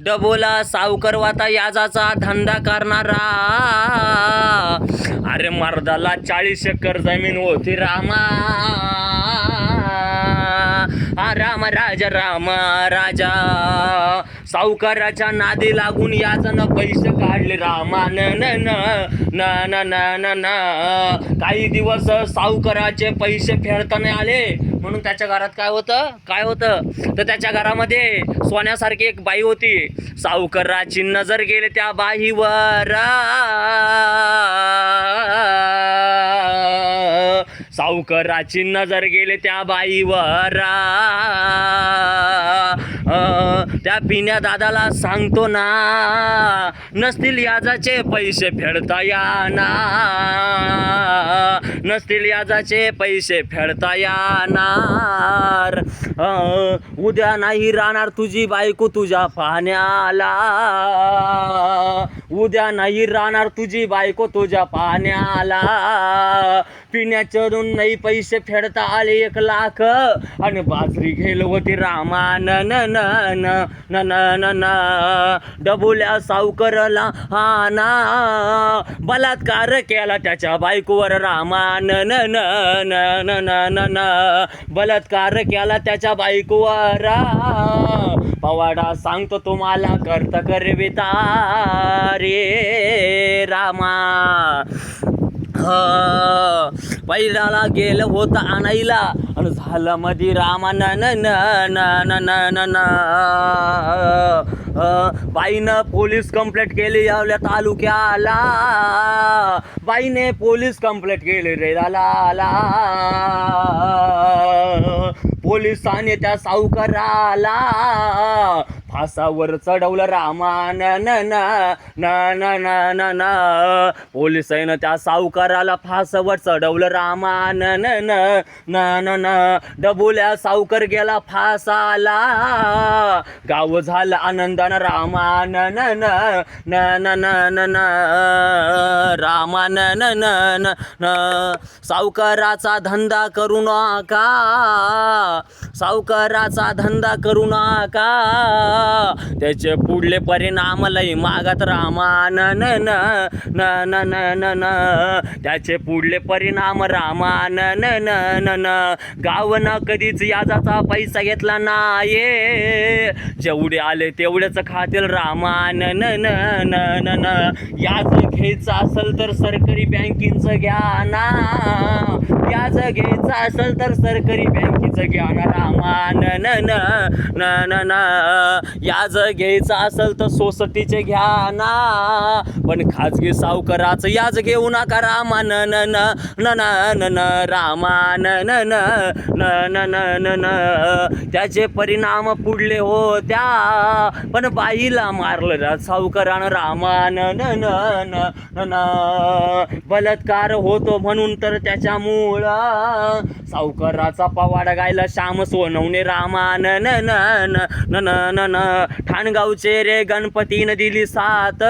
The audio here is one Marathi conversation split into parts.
डबोला सावकरवाता याजाचा धंदा करणारा. अरे मर्दाला चाळीस एकर जमीन होती रामा. हा राम राजा राम राजा. सावकाराच्या नादी लागून याचन पैसे काढले रामान न न. काही दिवस सावकाराचे पैसे फेडताना आले. म्हणून त्याच्या घरात काय होतं? काय होतं? तर त्याच्या घरामध्ये सोन्यासारखी एक बाई होती. सावकाराची नजर गेले त्या बाईवर. सावकाराची नजर गेले त्या बाईवर. त्या पिण्या दादाला सांगतो ना नसतील याजाचे पैसे फेडता याना नसतील याजाचे पैसे फेडता येणार. उद्या नाही राहणार तुझी बायको तुझ्या पाहण्याला उद्या नाही राहणार तुझी बायको तुझ्या पाण्याला पिण्याचरून नाही पैसे फेडता आले एक लाख आणि बाजरी घेल होती रामा न न डबुल्या सावकरला हा ना बलात्कार केला त्याच्या बायकोवर रामान न बलात्कार केला त्याच्या बायकोवर पवाडा सांगतो तुम्हाला कर्त करविता रे रामा. ह गेलं होतं आणायला. झाला मधी रामा न बाईनं पोलीस कंप्लेंट केली आपल्या तालुक्याला. बाईने पोलीस कंप्लेंट केली रे आला पोलिसाने त्या सावकाराला फासावर चढवलं रामा ना ना ना ना ना ना ना पोलिसाईनं त्या सावकाराला फासावर चढवलं रामा ना ना ना ना डबुल्या सावकर गेला फासाला गाव झालं आनंदानं रामा ना ना ना ना ना ना रामा ना ना ना सावकाराचा धंदा करू नका सावकाराचा धंदा करू नका त्याचे पुढले परिणाम लई मागत रामान न न न त्याचे पुढले परिणाम रामा न न न गावना कधीच याजाचा पैसा घेतला नाये जेवढे आले तेवढेच खातील रामान न न न याच घ्यायचं असेल तर सरकारी बँकिंगचं घ्या ना व्याज घ्यायचं असेल तर सरकारी बँकेचं घ्या रामान न न न न ना याज घ्यायचं असेल तर सोसटीचे घ्या ना पण खाजगी सावकाराचं याज घेऊ नका रामा न न न न न न रामानन न न न न न न त्याचे परिणाम पुढले होत्या पण बाईला मारलं सावकारानं रामान न बलात्कार होतो म्हणून तर त्याच्यामुळे गोळा. सावकाराचा पवाड गायला श्याम सोनवणे रामान. न न न न न न ठाणगावचे रे गणपतीनं दिली सात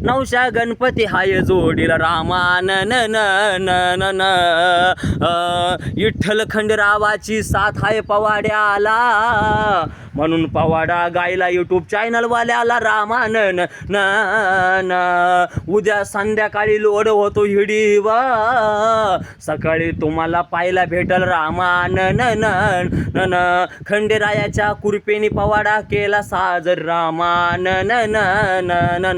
नवशा गणपती हाय जोडीला रामान. न विठ्ठल खंडरावाची साथ हाय पवाड्याला. म्हणून पवाडा गायला यूट्यूब चॅनलवाल्याला रामानन ना उद्या संध्याकाळी लोड होतो हिडीव सकाळी तुम्हाला पाहायला भेटल रामानन नन खंडेरायाच्या कुरपेने पवाडा केला साजर रामानन न.